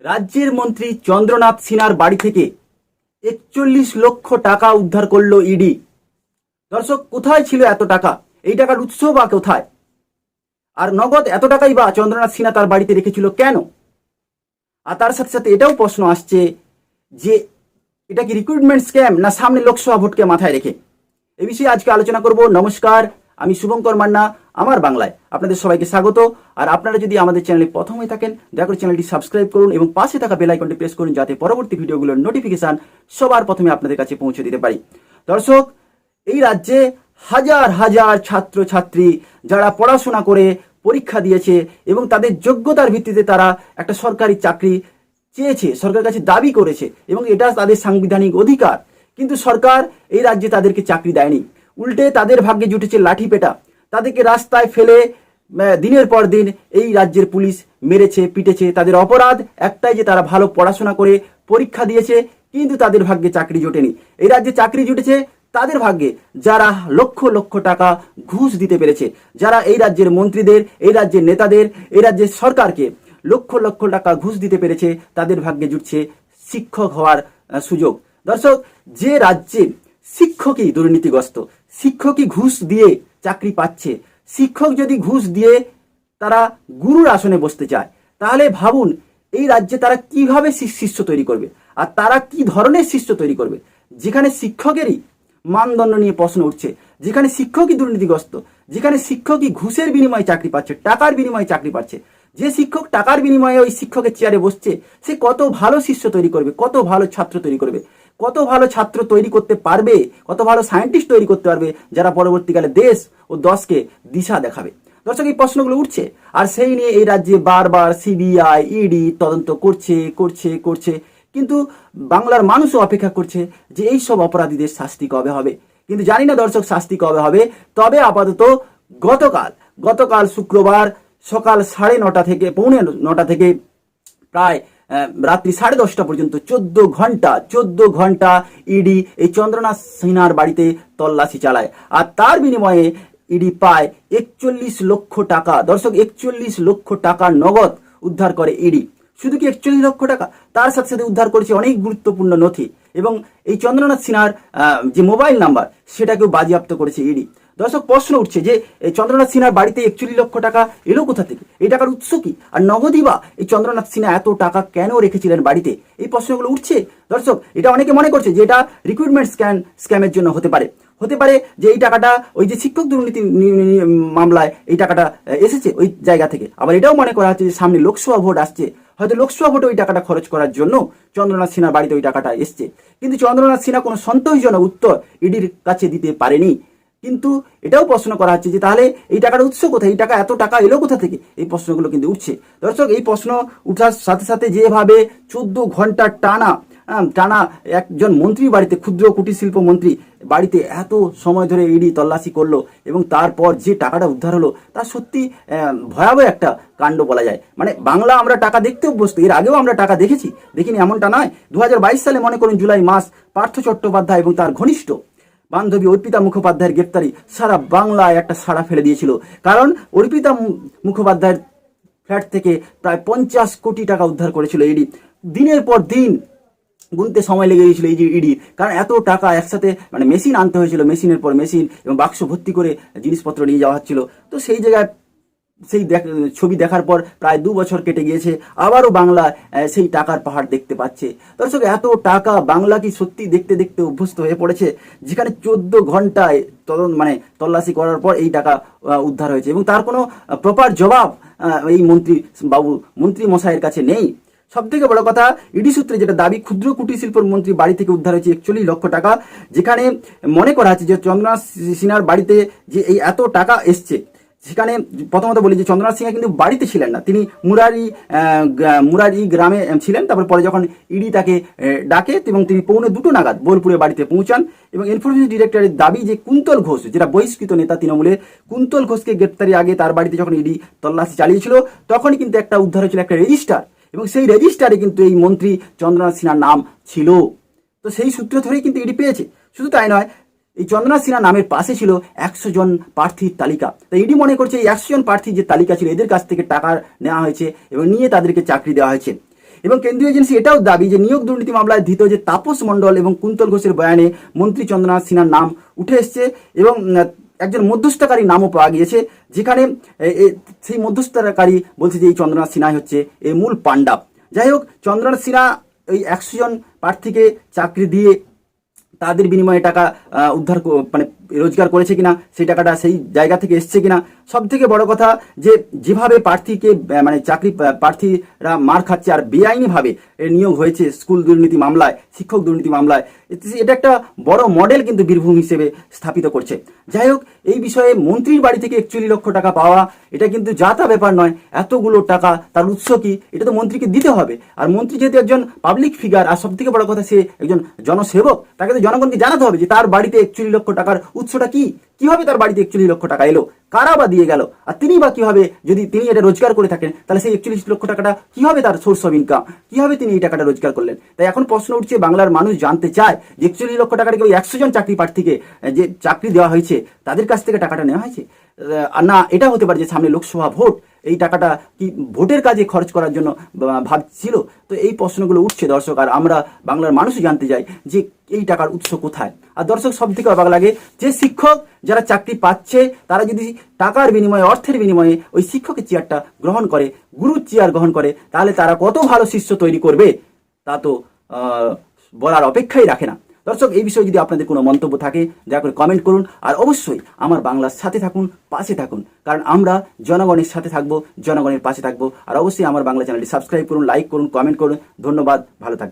রাজ্যের মন্ত্রী চন্দ্রনাথ সিনহার বাড়ি থেকে একচল্লিশ লক্ষ টাকা উদ্ধার করল ইডি। দর্শক, কোথায় ছিল এত টাকা? এই টাকার উৎস বা কোথায়? আর নগদ এত টাকাই বা চন্দ্রনাথ সিনহা তার বাড়িতে রেখেছিল কেন? আর তার সাথে সাথে এটাও প্রশ্ন আসছে যে এটা কি রিক্রুটমেন্ট স্ক্যাম না সামনে লোকসভা ভোটকে মাথায় রেখে? এই বিষয়ে আজকে আলোচনা করব। নমস্কার আমি শুভঙ্কর মান্না, আমার বাংলায়। আপনাদের সবাইকে স্বাগত। আর আপনারা যদি আমাদের চ্যানেলে প্রথম হয়ে থাকেন করে চ্যানেলটি সাবস্ক্রাইব করুন এবং পাশে থাকা বেল আইকনটি প্রেস করুন যাতে পরবর্তী ভিডিওগুলোর নোটিফিকেশন সবার প্রথমে আপনাদের কাছে পৌঁছে দিতে পারি। দর্শক, এই রাজ্যে হাজার হাজার ছাত্র ছাত্রী যারা পড়াশোনা করে পরীক্ষা দিয়েছে এবং তাদের যোগ্যতার ভিত্তিতে তারা একটা সরকারি চাকরি চেয়েছে, সরকারের কাছে দাবি করেছে এবং এটা তাদের সাংবিধানিক অধিকার। কিন্তু সরকার এই রাজ্যে তাদেরকে চাকরি দেয়নি। উল্টে তাদের ভাগ্যে জুটেছে লাঠি পেটা। তাদেরকে রাস্তায় ফেলে দিনের পর দিন এই রাজ্যের পুলিশ মেরেছে, পিটেছে। তাদের অপরাধ একটাই যে তারা ভালো পড়াশোনা করে পরীক্ষা দিয়েছে, কিন্তু তাদের ভাগ্যে চাকরি জোটেনি। এই রাজ্যে চাকরি জুটেছে তাদের ভাগ্যে, যারা লক্ষ লক্ষ টাকা ঘুষ দিতে পেরেছে। যারা এই রাজ্যের মন্ত্রীদের, এই রাজ্যের নেতাদের, এই রাজ্যের সরকারকে লক্ষ লক্ষ টাকা ঘুষ দিতে পেরেছে, তাদের ভাগ্যে জুটছে শিক্ষক হওয়ার সুযোগ। দর্শক, যে রাজ্যে শিক্ষকই দুর্নীতিগ্রস্ত শিক্ষকই ঘুষ দিয়ে চাকরি পাচ্ছে। শিক্ষক যদি ঘুষ দিয়ে তারা গুরুর আসনে বসতে চায়, তাহলে ভাবুন, এই রাজ্যে তারা কীভাবে শিষ্য তৈরি করবে? আর তারা কি ধরনের শিষ্য তৈরি করবে? যেখানে শিক্ষকেরই মানদণ্ড নিয়ে প্রশ্ন উঠছে, যেখানে শিক্ষকই দুর্নীতিগ্রস্ত, যেখানে শিক্ষকই ঘুষের বিনিময়ে চাকরি পাচ্ছে, টাকার বিনিময়ে চাকরি পাচ্ছে, যে শিক্ষক টাকার বিনিময়ে ওই শিক্ষকের চেয়ারে বসছে, সে কত ভালো শিষ্য তৈরি করবে, কত ভালো ছাত্র তৈরি করবে? কত ভালো ছাত্র তৈরি করতে পারবে, কত ভালো সায়েন্টিস্ট তৈরি করতে পারবে যারা পরবর্তীকালে দেশ ও দশকে দিশা দেখাবে। দর্শক, এই প্রশ্নগুলো উঠছে। আর সেই নিয়ে এই রাজ্যে বারবার সিবিআই ইডি তদন্ত করছে করছে করছে। কিন্তু বাংলার মানুষও অপেক্ষা করছে যে এই সব অপরাধীদের শাস্তি কবে হবে। কিন্তু জানি না দর্শক, শাস্তি কবে হবে। তবে আপাতত গতকাল গতকাল শুক্রবার সকাল সাড়ে নটা থেকে, পৌনে নটা থেকে প্রায় রাত্রি সাড়ে দশটা পর্যন্ত চোদ্দ ঘণ্টা চোদ্দ ঘণ্টা ইডি এই চন্দ্রনাথ সিনহার বাড়িতে তল্লাশি চালায়। আর তার বিনিময়ে ইডি পায় একচল্লিশ লক্ষ টাকা। দর্শক, একচল্লিশ লক্ষ টাকা নগদ উদ্ধার করে ইডি শুধু কি একচল্লিশ লক্ষ টাকা? তার সাথে সাথে উদ্ধার করেছে অনেক গুরুত্বপূর্ণ নথি। এবং এই চন্দ্রনাথ সিনহার যে মোবাইল নাম্বার, সেটাকেও বাজেয়াপ্ত করেছে ইডি দর্শক প্রশ্ন উঠছে যে, এই চন্দ্রনাথ সিনহার বাড়িতে একচল্লিশ লক্ষ টাকা এলো কোথা থেকে? এই টাকার উৎস কি? আর নগদই বা এই চন্দ্রনাথ সিনহা এত টাকা কেন রেখেছিলেন বাড়িতে? এই প্রশ্নগুলো উঠছে? দর্শক, এটা অনেকে মনে করছে যে, এটা রিক্রুটমেন্ট স্ক্যান স্ক্যামের জন্য হতে পারে। হতে পারে যে, এই টাকাটা ওই যে শিক্ষক দুর্নীতি মামলায় এই টাকাটা এসেছে ওই জায়গা থেকে। আবার এটাও মনে করা হচ্ছে যে, সামনে লোকসভা ভোট আসছে। হয়তো লোকসভা ভোটে ওই টাকাটা খরচ করার জন্য চন্দ্রনাথ সিনহার বাড়িতে ওই টাকাটা এসছে। কিন্তু চন্দ্রনাথ সিনহা কোনো সন্তোষজনক উত্তর ইডির কাছে দিতে পারেনি। কিন্তু এটাও প্রশ্ন করা হচ্ছে যে তাহলে এই টাকার উৎস কোথায়? এই টাকা এত টাকা এলো কোথা থেকে? এই প্রশ্নগুলো কিন্তু উঠছে। দর্শক, এই প্রশ্ন উঠার সাথে সাথে যেভাবে চোদ্দ ঘণ্টা টানা টানা একজন মন্ত্রী বাড়িতে, ক্ষুদ্র কুটির শিল্প মন্ত্রী বাড়িতে এত সময় ধরে ইডি তল্লাশি করল এবং তারপর যে টাকাটা উদ্ধার হলো, তা সত্যি ভয়াবহ একটা কাণ্ড বলা যায়। মানে বাংলা আমরা টাকা দেখতে অভ্যস্ত, এর আগেও আমরা টাকা দেখেছি। দেখিনি এমনটা নয়। দু সালে মনে করুন জুলাই মাস, পার্থ চট্টোপাধ্যায় এবং তার ঘনিষ্ঠ বান্ধবী অর্পিতা মুখোপাধ্যায়ের গ্রেপ্তারি সারা বাংলায় একটা সাড়া ফেলে দিয়েছিল। কারণ অর্পিতা মুখোপাধ্যায়ের ফ্ল্যাট থেকে প্রায় পঞ্চাশ কোটি টাকা উদ্ধার করেছিল ইডি দিনের পর দিন গুনতে সময় লেগে গিয়েছিল এই যে ইডি কারণ এত টাকা একসাথে মানে মেশিন আনতে হয়েছিল মেশিনের পর মেশিন এবং বাক্স ভর্তি করে জিনিসপত্র নিয়ে যাওয়া হচ্ছিল। তো সেই জায়গায় সেই ছবি দেখার পর প্রায় দু বছর কেটে গিয়েছে, আবারও বাংলা সেই টাকার পাহাড় দেখতে পাচ্ছে। দর্শক, এত টাকা বাংলা কি সত্যি দেখতে দেখতে অভ্যস্ত হয়ে পড়েছে? যেখানে চোদ্দ ঘন্টায় তদন্ত মানে তল্লাশি করার পর এই টাকা উদ্ধার হয়েছে। এবং তার কোনো প্রপার জবাব এই মন্ত্রী, বাবু, মন্ত্রী মশাইয়ের কাছে নেই। সব থেকে বড় কথা ইডি সূত্রে যেটা দাবি, ক্ষুদ্র কুটির শিল্প মন্ত্রী বাড়ি থেকে উদ্ধার হয়েছে একচল্লিশ লক্ষ টাকা, যেখানে মনে করা হচ্ছে যে চন্দ্রনাথ সিনহার বাড়িতে যে এই এত টাকা এসছে সেখানে প্রথমত বলি যে চন্দ্রনাথ সিংহা কিন্তু বাড়িতে ছিলেন না। তিনি মুরারি মুরারি গ্রামে ছিলেন। তারপর পরে যখন ইডি তাকে ডাকে এবং তিনি পৌনে দুটো নাগাদ বোলপুরে বাড়িতে পৌঁছান এবং এনফোর্সমেন্ট ডিরেক্টরের দাবি যে কুন্তল ঘোষ, যেটা বহিষ্কৃত নেতা তৃণমূলের, কুন্তল ঘোষকে গ্রেপ্তারি আগে তার বাড়িতে যখন ইডি তল্লাশি চালিয়েছিল, তখনই কিন্তু একটা উদ্ধার হয়েছিল একটা রেজিস্টার এবং সেই রেজিস্টারে কিন্তু এই মন্ত্রী চন্দ্রনাথ সিনহার নাম ছিল। তো সেই সূত্র ধরেই কিন্তু ইডি পেয়েছে। শুধু তাই নয় এই চন্দ্রনাথ সিনহা নামের পাশে ছিল একশো জন প্রার্থীর তালিকা। তাই ইডি মনে করছে এই একশো জন প্রার্থীর যে তালিকা ছিল, এদের কাছ থেকে টাকা নেওয়া হয়েছে এবং নিয়ে তাদেরকে চাকরি দেওয়া হয়েছে। এবং কেন্দ্রীয় এজেন্সি এটাও দাবি যে নিয়োগ দুর্নীতি মামলায় ধৃত যে তাপস মণ্ডল এবং কুন্তল ঘোষের বয়ানে মন্ত্রী চন্দ্রনাথ সিনহার নাম উঠে এসছে এবং একজন মধ্যস্থকারী নামও পাওয়া গিয়েছে, যেখানে সেই মধ্যস্থতাকারী বলছে যে এই চন্দ্রনাথ সিনহাই হচ্ছে এর মূল পাণ্ডাব। যাই হোক চন্দ্রনাথ সিনহা ওই একশো জন প্রার্থীকে চাকরি দিয়ে তাদের বিনিময়ে টাকা উদ্ধার মানে রোজগার করেছে কিনা, সেই টাকাটা সেই জায়গা থেকে এসছে কিনা, সব থেকে বড় কথা যে যেভাবে প্রার্থীকে মানে চাকরি প্রার্থীরা মার খাচ্ছে আর বেআইনিভাবে নিয়োগ হয়েছে স্কুল দুর্নীতি মামলায়, শিক্ষক দুর্নীতি মামলায় এটা একটা বড় মডেল কিন্তু বীরভূম হিসেবে স্থাপিত করছে। যাই হোক, এই বিষয়ে মন্ত্রীর বাড়ি থেকে একচল্লিশ লক্ষ টাকা পাওয়া, এটা কিন্তু যা তা ব্যাপার নয়, এতগুলো টাকা, তার উৎস কি, এটা তো মন্ত্রীকে দিতে হবে। আর মন্ত্রী যেহেতু একজন পাবলিক ফিগার আর সব থেকে বড় কথা সে একজন জনসেবক, তাকে তো জনগণকে জানাতে হবে যে তার বাড়িতে একচল্লিশ লক্ষ টাকার উৎসটা কি? কীভাবে তার বাড়িতে একচল্লিশ লক্ষ টাকা এলো? কারা বা দিয়ে গেল? আর তিনি বা কীভাবে যদি তিনি এটা রোজগার করে থাকেন, তাহলে সেই একচল্লিশ লক্ষ টাকাটা কীভাবে তার সোর্স অফ ইনকাম কীভাবে তিনি এই টাকাটা রোজগার করলেন? তাই এখন প্রশ্ন উঠছে, বাংলার মানুষ জানতে চায় যে একচল্লিশ লক্ষ টাকাটা কি ওই একশো জন চাকরি প্রার্থীকে যে চাকরি দেওয়া হয়েছে, তাদের কাছ থেকে টাকাটা নেওয়া হয়েছে? আর না, এটা হতে পারে যে সামনে লোকসভা ভোট এই টাকাটা কি ভোটের কাজে খরচ করার জন্য ভাবছিল? তো এই প্রশ্নগুলো উঠছে দর্শক, আর আমরা বাংলার মানুষই জানতে চাই যে এই টাকার উৎস কোথায়? আর দর্শক সব থেকে অবাক লাগে যে শিক্ষক যারা চাকরি পাচ্ছে, তারা যদি টাকার বিনিময়ে, অর্থের বিনিময়ে ওই শিক্ষকের চেয়ারটা গ্রহণ করে, গুরুর চেয়ার গ্রহণ করে, তাহলে তারা কত ভালো শিষ্য তৈরি করবে? তা তো বলার অপেক্ষাই রাখে না। দর্শক, এই বিষয়ে যদি আপনাদের কোনো মন্তব্য থাকে, দয়া করে কমেন্ট করুন আর অবশ্যই আমার বাংলার সাথে থাকুন, পাশে থাকুন। কারণ আমরা জনগণের সাথে থাকব, জনগণের পাশে থাকব। আর অবশ্যই আমার বাংলা চ্যানেলটি সাবস্ক্রাইব করুন লাইক করুন কমেন্ট করুন। ধন্যবাদ, ভালো থাকবেন।